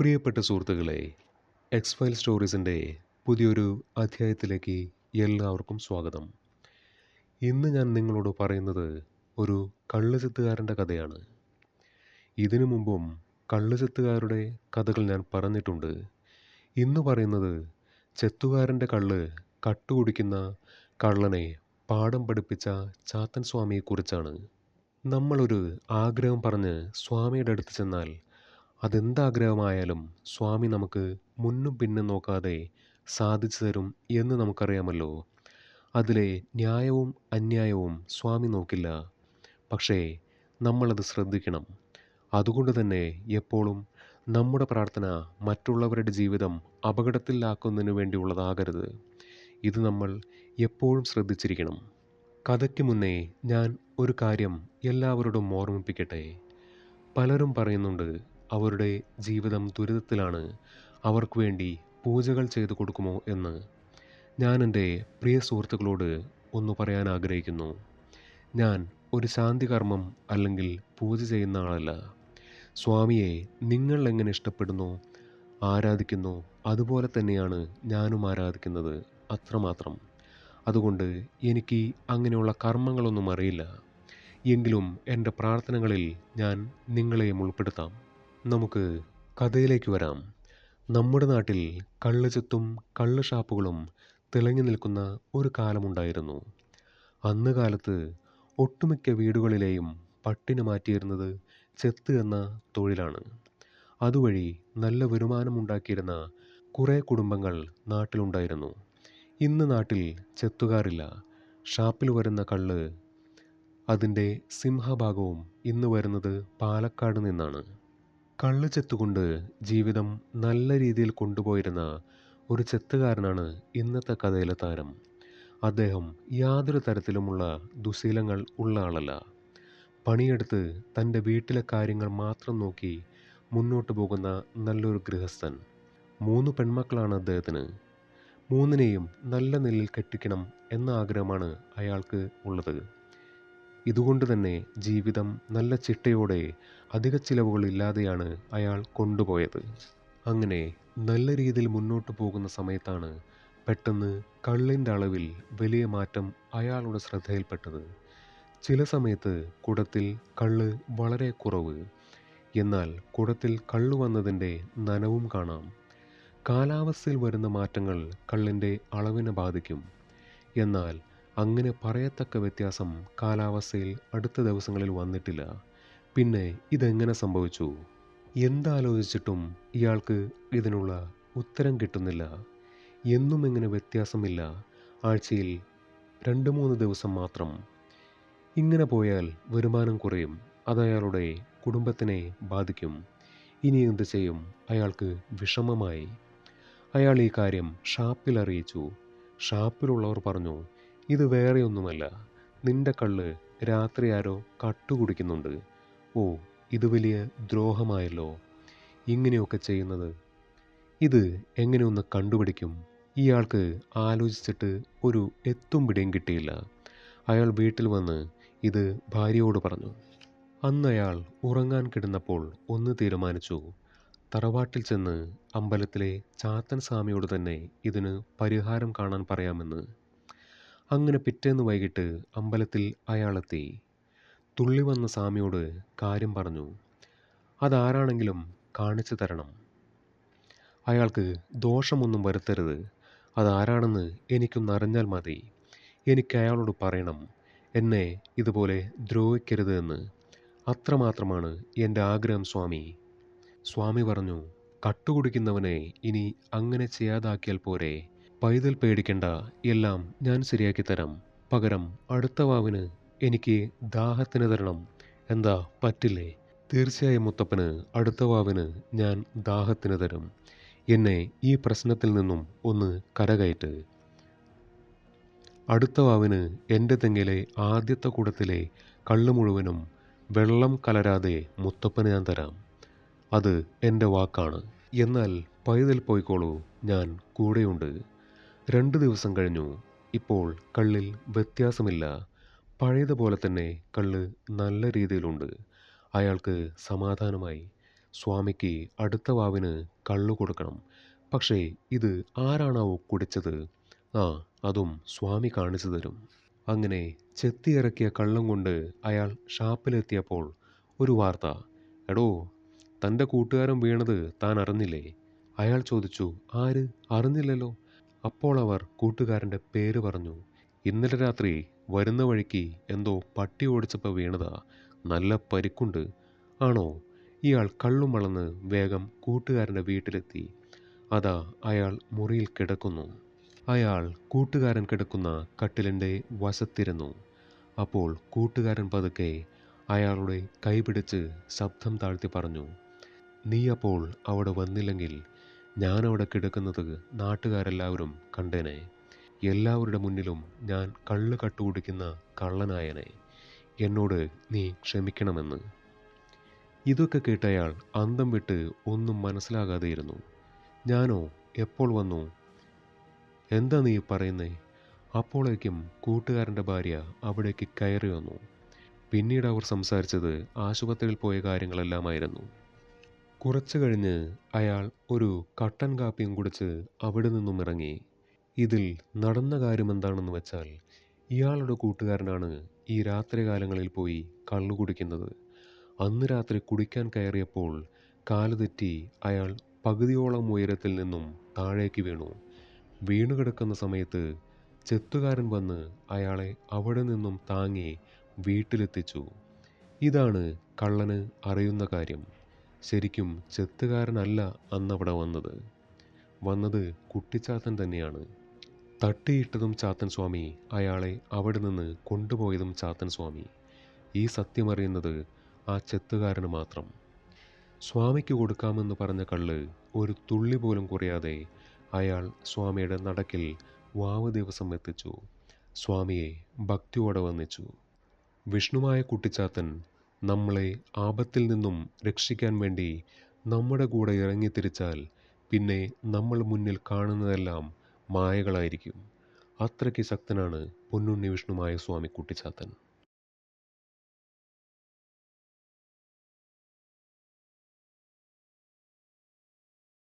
പ്രിയപ്പെട്ട സുഹൃത്തുക്കളെ X file സ്റ്റോറീസിന്റെ പുതിയൊരു അധ്യായത്തിലേക്ക് എല്ലാവർക്കും സ്വാഗതം. ഇന്ന് ഞാൻ നിങ്ങളോട് പറയുന്നത് ഒരു കള്ളുചെത്തുകാരന്റെ കഥയാണ്. ഇതിനു മുമ്പും കള്ളുചെത്തുകാരുടെ കഥകൾ ഞാൻ പറഞ്ഞിട്ടുണ്ട്. ഇന്ന് പറയുന്നത് ചെത്തുകാരന്റെ കള്ള് കട്ടുകുടിക്കുന്ന കള്ളനെ പാഠം പഠിപ്പിച്ച ചാത്തൻ സ്വാമിയെക്കുറിച്ചാണ്. നമ്മളൊരു ആഗ്രഹം പറഞ്ഞ് സ്വാമിയുടെ അടുത്ത് ചെന്നാൽ അതെന്താഗ്രഹമായാലും സ്വാമി നമുക്ക് മുന്നും പിന്നും നോക്കാതെ സാധിച്ചു തരും എന്ന് നമുക്കറിയാമല്ലോ. അതിലെ ന്യായവും അന്യായവും സ്വാമി നോക്കില്ല. പക്ഷേ നമ്മളത് ശ്രദ്ധിക്കണം. അതുകൊണ്ട് തന്നെ എപ്പോഴും നമ്മുടെ പ്രാർത്ഥന മറ്റുള്ളവരുടെ ജീവിതം അപകടത്തിലാക്കുന്നതിന് വേണ്ടിയുള്ളതാകരുത്. ഇത് നമ്മൾ എപ്പോഴും ശ്രദ്ധിച്ചിരിക്കണം. കഥയ്ക്ക് മുന്നേ ഞാൻ ഒരു കാര്യം എല്ലാവരോടും ഓർമ്മിപ്പിക്കട്ടെ. പലരും പറയുന്നുണ്ട് അവരുടെ ജീവിതം ദുരിതത്തിലാണ്. അവർക്ക് വേണ്ടി പൂജകൾ ചെയ്തു കൊടുക്കുമോ എന്ന് ഞാൻ എന്റെ പ്രിയ സുഹൃത്തുക്കളോട് ഒന്ന് പറയാൻ ആഗ്രഹിക്കുന്നു. ഞാൻ ഒരു ശാന്തി കർമ്മം അല്ലെങ്കിൽ പൂജ ചെയ്യുന്ന ആളല്ല. സ്വാമിയെ നിങ്ങൾ എങ്ങനെ ഇഷ്ടപ്പെടുന്നു ആരാധിക്കുന്നു അതുപോലെ തന്നെയാണ് ഞാനും ആരാധിക്കുന്നത് അത്രമാത്രം. അതുകൊണ്ട് എനിക്ക് അങ്ങനെയുള്ള കർമ്മങ്ങളൊന്നും അറിയില്ല. എങ്കിലും എന്റെ പ്രാർത്ഥനകളിൽ ഞാൻ നിങ്ങളെയും ഉൾപ്പെടുത്താം. നമുക്ക് കഥയിലേക്ക് വരാം. നമ്മുടെ നാട്ടിൽ കള്ള് ചെത്തും കള്ള് ഷാപ്പുകളും തിളങ്ങി നിൽക്കുന്ന ഒരു കാലമുണ്ടായിരുന്നു. അന്ന് കാലത്ത് ഒട്ടുമിക്ക വീടുകളിലെയും പട്ടിണി മാറ്റിയിരുന്നത് ചെത്ത് എന്ന തൊഴിലാണ്. അതുവഴി നല്ല വരുമാനമുണ്ടാക്കിയിരുന്ന കുറേ കുടുംബങ്ങൾ നാട്ടിലുണ്ടായിരുന്നു. ഇന്ന് നാട്ടിൽ ചെത്തുകാരില്ല. ഷാപ്പിൽ വരുന്ന കള്ള് അതിന്റെ സിംഹഭാഗവും ഇന്ന് വരുന്നത് പാലക്കാട് നിന്നാണ്. കള്ള് ചെത്തുകൊണ്ട് ജീവിതം നല്ല രീതിയിൽ കൊണ്ടുപോയിരുന്ന ഒരു ചെത്തുകാരനാണ് ഇന്നത്തെ കഥയിലെ താരം. അദ്ദേഹം യാതൊരു തരത്തിലുമുള്ള ദുശീലങ്ങൾ ഉള്ള ആളല്ല. പണിയെടുത്ത് തന്റെ വീട്ടിലെ കാര്യങ്ങൾ മാത്രം നോക്കി മുന്നോട്ട് പോകുന്ന നല്ലൊരു ഗൃഹസ്ഥൻ. മൂന്ന് പെൺമക്കളാണ് അദ്ദേഹത്തിന്. മൂന്നിനെയും നല്ല നിലയിൽ കെട്ടിക്കണം എന്ന ആഗ്രഹമാണ് അയാൾക്ക് ഉള്ളത്. ഇതുകൊണ്ട് തന്നെ ജീവിതം നല്ല ചിട്ടയോടെ അധിക ചിലവുകളില്ലാതെയാണ് അയാൾ കൊണ്ടുപോയത്. അങ്ങനെ നല്ല രീതിയിൽ മുന്നോട്ട് പോകുന്ന സമയത്താണ് പെട്ടെന്ന് കള്ളിന്റെ അളവിൽ വലിയ മാറ്റം അയാളുടെ ശ്രദ്ധയിൽപ്പെട്ടത്. ചില സമയത്ത് കുടത്തിൽ കള്ള് വളരെ കുറവ്. എന്നാൽ കുടത്തിൽ കള്ളു വന്നതിന്റെ നനവും കാണാം. കാലാവസ്ഥയിൽ വരുന്ന മാറ്റങ്ങൾ കള്ളിന്റെ അളവിനെ ബാധിക്കും. എന്നാൽ അങ്ങനെ പറയത്തക്ക വ്യത്യാസം കാലാവസ്ഥയിൽ അടുത്ത ദിവസങ്ങളിൽ വന്നിട്ടില്ല. പിന്നെ ഇതെങ്ങനെ സംഭവിച്ചു? എന്താലോചിച്ചിട്ടും ഇയാൾക്ക് ഇതിനുള്ള ഉത്തരം കിട്ടുന്നില്ല. എന്നും ഇങ്ങനെ വ്യത്യാസമില്ല. ആഴ്ചയിൽ രണ്ട് മൂന്ന് ദിവസം മാത്രം. ഇങ്ങനെ പോയാൽ വരുമാനം കുറയും. അത് അയാളുടെ കുടുംബത്തിനെ ബാധിക്കും. ഇനി എന്ത് ചെയ്യും? അയാൾക്ക് വിഷമമായി. അയാൾ ഈ കാര്യം ഷാപ്പിൽ അറിയിച്ചു. ഷാപ്പിലുള്ളവർ പറഞ്ഞു ഇത് വേറെയൊന്നുമല്ല നിന്റെ കള്ള് രാത്രി ആരോ കട്ടുകുടിക്കുന്നുണ്ട് ഓ ഇത് വലിയ ദ്രോഹമായല്ലോ. ഇങ്ങനെയൊക്കെ ചെയ്യുന്നത്. ഇത് എങ്ങനെ ഒന്ന് കണ്ടുപിടിക്കും? ഇയാൾക്ക് ആലോചിച്ചിട്ട് ഒരു എത്തും പിടിയും കിട്ടിയില്ല. അയാൾ വീട്ടിൽ വന്ന് ഇത് ഭാര്യയോട് പറഞ്ഞു. അന്ന് അയാൾ ഉറങ്ങാൻ കിടന്നപ്പോൾ ഒന്ന് തീരുമാനിച്ചു. തറവാട്ടിൽ ചെന്ന് അമ്പലത്തിലെ ചാത്തൻ സ്വാമിയോട് തന്നെ ഇതിന് പരിഹാരം കാണാൻ പറയാമെന്ന് അങ്ങനെ പിറ്റേന്ന് വൈകിട്ട് അമ്പലത്തിൽ അയാളെത്തി. തുള്ളി വന്ന സ്വാമിയോട് കാര്യം പറഞ്ഞു. അതാരാണെങ്കിലും കാണിച്ചു തരണം. അയാൾക്ക് ദോഷമൊന്നും വരുത്തരുത്. അതാരാണെന്ന് എനിക്കൊന്നറിഞ്ഞാൽ മതി. എനിക്ക് അയാളോട് പറയണം. എന്നെ ഇതുപോലെ ദ്രോഹിക്കരുത് എന്ന്. അത്രമാത്രമാണ് എന്റെ ആഗ്രഹം സ്വാമി. സ്വാമി പറഞ്ഞു കട്ടുകുടിക്കുന്നവനെ ഇനി അങ്ങനെ ചെയ്യാതാക്കിയാൽ പോരെ. പൈതൽ പേടിക്കണ്ട എല്ലാം ഞാൻ ശരിയാക്കി തരാം. പകരം അടുത്ത വാവിന് എനിക്ക് ദാഹത്തിന് തരണം. എന്താ പറ്റില്ലേ? തീർച്ചയായും മുത്തപ്പന് അടുത്ത വാവിന് ഞാൻ ദാഹത്തിന് തരും. എന്നെ ഈ പ്രശ്നത്തിൽ നിന്നും ഒന്ന് കരകയറ്റ്. അടുത്ത വാവിന് എന്റെ തെങ്ങിലെ ആദ്യത്തെ കൂടത്തിലെ കള്ള് മുഴുവനും വെള്ളം കലരാതെ മുത്തപ്പന് ഞാൻ തരാം. അത് എന്റെ വാക്കാണ്. എന്നാൽ പൈതൽ പോയിക്കോളൂ ഞാൻ കൂടെയുണ്ട്. രണ്ട് ദിവസം കഴിഞ്ഞു. ഇപ്പോൾ കള്ളിൽ വ്യത്യാസമില്ല. പഴയതുപോലെ തന്നെ കള്ള് നല്ല രീതിയിലുണ്ട്. അയാൾക്ക് സമാധാനമായി. സ്വാമിക്ക് അടുത്ത വാവിന് കള്ള് കൊടുക്കണം. പക്ഷേ ഇത് ആരാണാവോ കുടിച്ചത്? ആ അതും സ്വാമി കാണിച്ചു തരും. അങ്ങനെ ചെത്തിയിറക്കിയ കള്ളം കൊണ്ട് അയാൾ ഷാപ്പിലെത്തിയപ്പോൾ ഒരു വാർത്ത. എടോ തന്റെ കൂട്ടുകാരൻ വീണത് താൻ അറിഞ്ഞില്ലേ? അയാൾ ചോദിച്ചു ആര്? അറിഞ്ഞില്ലല്ലോ. അപ്പോൾ അവർ കൂട്ടുകാരന്റെ പേര് പറഞ്ഞു ഇന്നലെ രാത്രി വരുന്ന വഴിക്ക് എന്തോ പട്ടി ഓടിച്ചപ്പോൾ വീണതാ. നല്ല പരിക്കുണ്ട്. ആണോ? ഇയാൾ കള്ളും വളർന്ന് വേഗം കൂട്ടുകാരന്റെ വീട്ടിലെത്തി. അതാ അയാൾ മുറിയിൽ കിടക്കുന്നു. അയാൾ കൂട്ടുകാരൻ കിടക്കുന്ന കട്ടിലിന്റെ വശത്തിരുന്നു. അപ്പോൾ കൂട്ടുകാരൻ പതുക്കെ അയാളുടെ കൈപിടിച്ച് ശബ്ദം താഴ്ത്തി പറഞ്ഞു നീ അപ്പോൾ അവിടെ വന്നില്ലെങ്കിൽ ഞാൻ അവിടെ കിടക്കുന്നത് നാട്ടുകാരെല്ലാവരും കണ്ടേനെ. എല്ലാവരുടെ മുന്നിലും ഞാൻ കള്ള് കട്ടുകുടിക്കുന്ന കള്ളനായനെ. എന്നോട് നീ ക്ഷമിക്കണമെന്ന്. ഇതൊക്കെ കേട്ടയാൾ അന്തം വിട്ട് ഒന്നും മനസ്സിലാകാതെയിരുന്നു. ഞാനോ എപ്പോൾ വന്നു? എന്താ നീ പറയുന്നേ? അപ്പോഴേക്കും കൂട്ടുകാരന്റെ ഭാര്യ അവിടേക്ക് കയറി വന്നു. പിന്നീട് അവർ സംസാരിച്ചത് ആശുപത്രിയിൽ പോയ കാര്യങ്ങളെല്ലാമായിരുന്നു. കുറച്ചു കഴിഞ്ഞ് അയാൾ ഒരു കട്ടൻ കാപ്പിയും കുടിച്ച് അവിടെ നിന്നും ഇറങ്ങി. ഇതിൽ നടന്ന കാര്യം എന്താണെന്ന് വെച്ചാൽ ഇയാളുടെ കൂട്ടുകാരനാണ് ഈ രാത്രികാലങ്ങളിൽ പോയി കള്ളു കുടിക്കുന്നത്. അന്ന് രാത്രി കുടിക്കാൻ കയറിയപ്പോൾ കാലുതെറ്റി അയാൾ പകുതിയോളം ഉയരത്തിൽ നിന്നും താഴേക്ക് വീണു. വീണു കിടക്കുന്ന സമയത്ത് ചെത്തുകാരൻ വന്ന് അയാളെ അവിടെ നിന്നും താങ്ങി വീട്ടിലെത്തിച്ചു. ഇതാണ് കള്ളന് അറിയുന്ന കാര്യം. ശരിക്കും ചെത്തുകാരനല്ല അന്നവിടെ വന്നത്. വന്നത് കുട്ടിച്ചാത്തൻ തന്നെയാണ്. തട്ടിയിട്ടതും ചാത്തൻ സ്വാമി അയാളെ അവിടെ നിന്ന് കൊണ്ടുപോയതും ചാത്തൻ സ്വാമി. ഈ സത്യമറിയുന്നത് ആ ചെത്തുകാരന് മാത്രം. സ്വാമിക്ക് കൊടുക്കാമെന്ന് പറഞ്ഞ കള്ള് ഒരു തുള്ളി പോലും കുറയാതെ അയാൾ സ്വാമിയുടെ നടക്കിൽ വാവ് ദിവസം എത്തിച്ചു. സ്വാമിയെ ഭക്തിയോടെ വന്നിച്ചു വിഷ്ണുമായ കുട്ടിച്ചാത്തൻ നമ്മളെ ആപത്തിൽ നിന്നും രക്ഷിക്കാൻ വേണ്ടി നമ്മുടെ കൂടെ ഇറങ്ങി തിരിച്ചാൽ പിന്നെ നമ്മൾ മുന്നിൽ കാണുന്നതെല്ലാം മായകളായിരിക്കും. അത്രയ്ക്ക് ശക്തനാണ് പൊന്നുണ്ണി വിഷ്ണുമായ സ്വാമി കുട്ടിച്ചാത്തൻ.